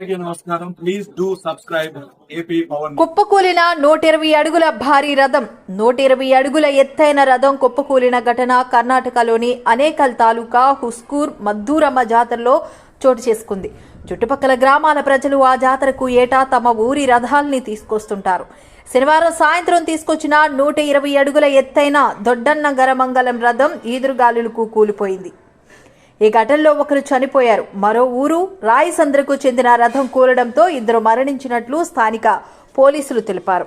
నమస్కారం. Please do subscribe AP Pawan కుప్పకూలిన నూట ఇరవై అడుగుల భారీ రథం నూట ఇరవై అడుగుల ఎత్తైన రథం కుప్పకూలిన ఘటన కర్ణాటకలోని అనేకల్ తాలూకా హుస్కూర్ మద్దూరమ్మ జాతరలో చోటు చేసుకుంది. చుట్టుపక్కల గ్రామాల ప్రజలు ఆ జాతరకు ఏటా తమ ఊరి రథాల్ని తీసుకొస్తుంటారు. శనివారం సాయంత్రం తీసుకొచ్చిన నూట ఇరవై అడుగుల ఎత్తైన దొడ్డన్న గరమంగళం రథం ఈదురుగాలులకు కూలిపోయింది. ఈ ఘటనలో ఒకరు చనిపోయారు. మరో ఊరు రాయసంద్రకు చెందిన రథం కూలడంతో ఇద్దరు మరణించినట్లు స్థానిక పోలీసులు తెలిపారు.